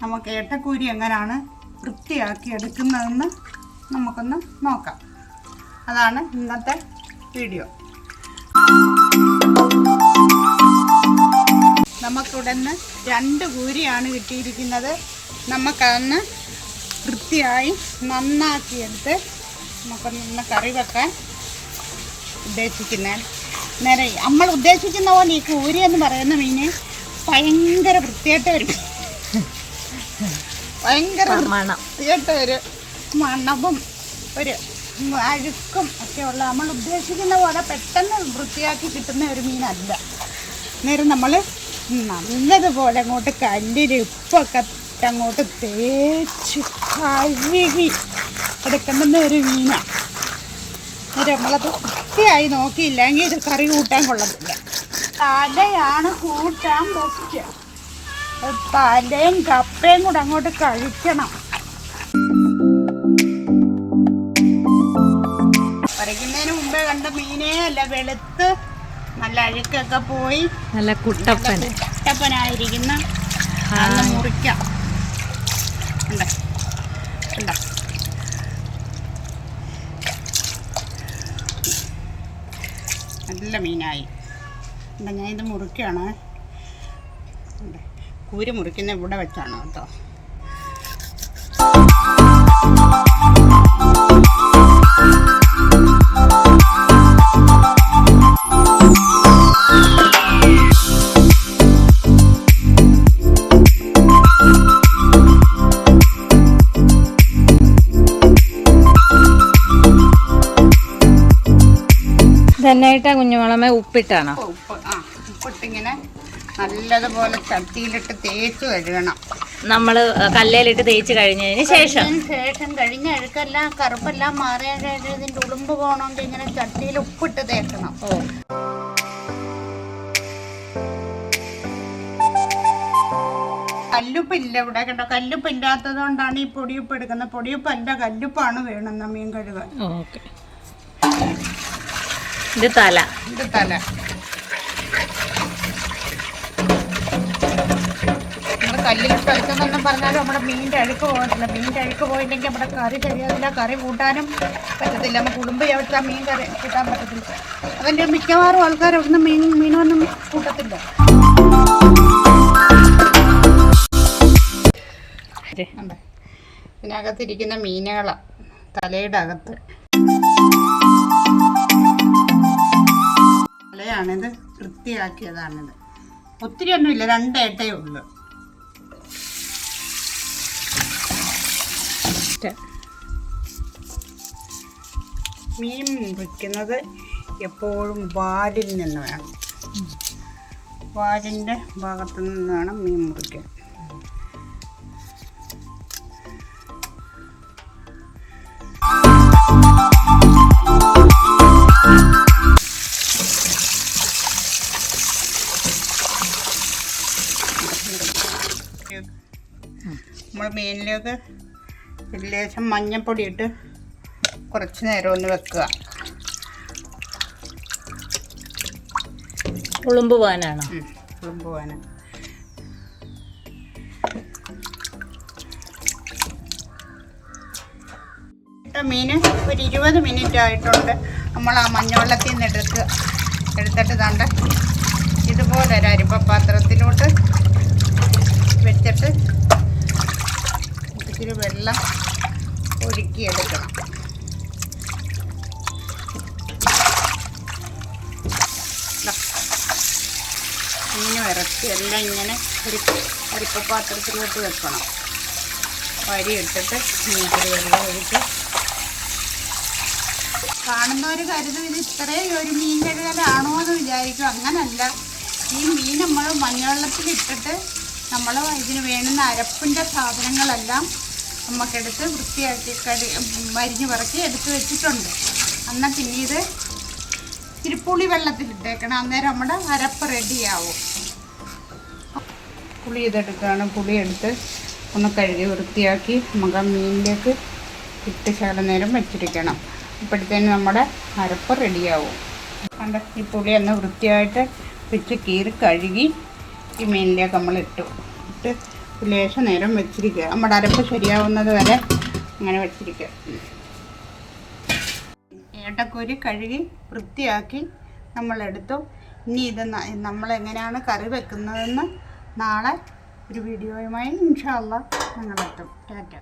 ചക്കരക്കൂരി എങ്ങനെയാണ് വൃത്തിയാക്കി എടുക്കുന്നതെന്ന് നമുക്കൊന്ന് നോക്കാം. അതാണ് ഇന്നത്തെ വീഡിയോ. നമുക്കിവിടെ നിന്ന് രണ്ട് കൂരിയാണ് കിട്ടിയിരിക്കുന്നത്. നമുക്കതൊന്ന് വൃത്തിയായി നന്നാക്കിയെടുത്ത് നമുക്കൊന്ന് കറി വെക്കാൻ ഉദ്ദേശിക്കുന്നത് നേരെ നമ്മൾ ഉദ്ദേശിക്കുന്ന പോലെ ഈ കൂരി എന്ന് പറയുന്ന മീന് ഭയങ്കര വൃത്തിയായിട്ട് വരും. ഭയങ്കര മണം. വൃത്തിയായിട്ട് ഒരു മണവും ഒരു അഴുക്കും ഒക്കെ ഉള്ള നമ്മൾ ഉദ്ദേശിക്കുന്ന പോലെ പെട്ടെന്ന് വൃത്തിയാക്കി കിട്ടുന്ന ഒരു മീനല്ല. നേരം നമ്മൾ നല്ലതുപോലെ അങ്ങോട്ട് കല്ലിൽ ഉപ്പൊക്കെ അങ്ങോട്ട് തേച്ച് കഴുകി എടുക്കുന്ന ഒരു മീനാണ് നേരം നമ്മളത് വൃത്തിയായി നോക്കിയില്ലെങ്കിൽ ഇത് കറി കൂട്ടാൻ കൊള്ളത്തില്ല. തലയാണ് കൂട്ടാൻ ബെസ്റ്റ് തലയും കപ്പയും കൂടെ അങ്ങോട്ട് കഴിക്കണം. വരയ്ക്കുന്നതിന് മുമ്പേ കണ്ട മീനേ അല്ല വെളുത്ത് നല്ല അഴുക്കൊക്കെ പോയി. നല്ല കുട്ടപ്പൻ. കുട്ടപ്പനായിരിക്കുന്ന അന്ന് മുറിക്കാം. ഉണ്ട് ഉണ്ട് നല്ല മീനായി. എന്താ ഞാൻ ഇത് മുറിക്കുകയാണ്. ഉണ്ട് കൂര് മുറിക്കുന്ന ഇവിടെ വെച്ചാണ് കേട്ടോ. ഇതന്നായിട്ടാ കുഞ്ഞുമളമേ ഉപ്പിട്ടാണോ? ഉപ്പ് ഉപ്പ് ആ ഉപ്പിട്ടിങ്ങനെ നല്ലതുപോലെ ചട്ടിയിലിട്ട് തേച്ച് കഴുകണം. നമ്മൾ കല്ലേലിട്ട് തേച്ച് കഴിഞ്ഞതിന് ശേഷം. ശേഷം കഴിഞ്ഞ അഴുക്കെല്ലാം കറുപ്പെല്ലാം മാറിയ ശേഷം ഇതിന്റെ ഉളുമ്പ് പോകണമെങ്കിൽ ഇങ്ങനെ ചട്ടിയിൽ ഉപ്പിട്ട് തേക്കണം. ഓ. കല്ലുപ്പില്ല ഇവിടെ കേട്ടോ കല്ലുപ്പില്ലാത്തത് കൊണ്ടാണ് ഈ പൊടിയുപ്പ് എടുക്കുന്നത്. പൊടിയുപ്പല്ല കല്ലുപ്പാണ് വേണമെന്ന മീൻ കഴുകാൻ. ഇത് തല. ഇത് തല. നമ്മൾ കല്ലിലിട്ട് കളിച്ചെന്നൊന്നും പറഞ്ഞാലും നമ്മുടെ മീനിന്റെ അഴുക്ക് പോകത്തില്ല. മീനിന്റെ അഴുക്ക് പോയില്ലെങ്കിൽ നമ്മുടെ കറി ശരിയാവില്ല കറി കൂട്ടാനും പറ്റത്തില്ല. നമുക്ക് ഉടുമ്പ് ചവിട്ടാൻ മീൻ കറി കൂട്ടാൻ പറ്റത്തില്ല. അതിന്റെ മിക്കവാറും ആൾക്കാർ അവിടുന്ന് മീൻ മീനൊന്നും കൂട്ടത്തില്ല. ഇതിനകത്തിരിക്കുന്ന മീനുകളാണ് തലയുടെ അകത്ത്. തലയാണിത്. വൃത്തിയാക്കിയതാണിത്. ഒത്തിരി ഒന്നുമില്ല രണ്ടേട്ടേ ഉള്ളു. മീൻ വയ്ക്കുന്നത് എപ്പോഴും വാലിൽ നിന്ന് വേണം. വാലിന്റെ ഭാഗത്തു നിന്ന് വേണം മീൻ മുറിക്കാൻ നമ്മൾ മീനിലേക്ക് ലേശം മഞ്ഞൾപ്പൊടി ഇട്ട് കുറച്ച് നേരം ഒന്ന് വെക്കുക. ഉളുമ്പ് പോകാനാണോ? ഉളുമ്പ് മീൻ ഒരു ഇരുപത് മിനിറ്റ് ആയിട്ടുണ്ട്. നമ്മൾ ആ മഞ്ഞവെള്ളത്തിൽ നിന്ന് എടുക്കുക എടുത്തിട്ട് തണ്ട ഇതുപോലെ ഒരു അരിപ്പ പാത്രത്തിലോട്ട് വെച്ചിട്ട് ഇത്തിരി വെള്ളം ഒഴുക്കിയെടുക്കണം. ഇങ്ങനെ ഇറക്കി എല്ലാം ഇങ്ങനെ ഒരു അരിപ്പ പാത്രത്തിലോട്ട് വെക്കണം. വരി ഇട്ടിട്ട് ഇങ്ങനെ വെള്ളം ഒഴിച്ച്. കാണുന്നവർ കരുതും ഇത് ഇത്രയും ഒരു മീൻ കഴുകലാണോ എന്ന് വിചാരിക്കും. അങ്ങനല്ല. ഈ മീൻ നമ്മൾ മഞ്ഞവെള്ളത്തിൽ ഇട്ടിട്ട് നമ്മൾ ഇതിന് വേണ്ടുന്ന അരപ്പിന്റെ സാധനങ്ങളെല്ലാം നമുക്കെടുത്ത് വൃത്തിയാക്കി കടി മരിഞ്ഞ് പറക്കി എടുത്ത് വെച്ചിട്ടുണ്ട്. എന്നാൽ പിന്നെ ഇത് ഇത്തിരി പുളി വെള്ളത്തിലിട്ടേക്കണം. അന്നേരം നമ്മുടെ അരപ്പ് റെഡിയാവും പുളി ഇതെടുക്കുകയാണ്. പുളി എടുത്ത് ഒന്ന് കഴുകി വൃത്തിയാക്കി നമുക്ക് ആ മീനിലേക്ക് ഇട്ട് ശകലം നേരം വെച്ചിരിക്കണം. ഇപ്പോഴത്തേന് നമ്മുടെ അരപ്പ് റെഡിയാവും കണ്ട ഈ പുളി ഒന്ന് വൃത്തിയായിട്ട് വെച്ച് കീറി കഴുകി ഈ മീനിലേക്ക് നമ്മൾ ഇട്ടു. ഇട്ട് ലേശ നേരം വെച്ചിരിക്കുക. നമ്മുടെ അരപ്പ് ശരിയാവുന്നത് വരെ അങ്ങനെ വെച്ചിരിക്കുക. ഏട്ടക്കൂരി കഴുകി വൃത്തിയാക്കി നമ്മളെടുത്തു ഇനി ഇത് നമ്മളെങ്ങനെയാണ് കറി വെക്കുന്നതെന്ന് നാളെ ഒരു വീഡിയോയുമായി ഇൻഷാല്ല ഞങ്ങളെത്തും. ടാറ്റ.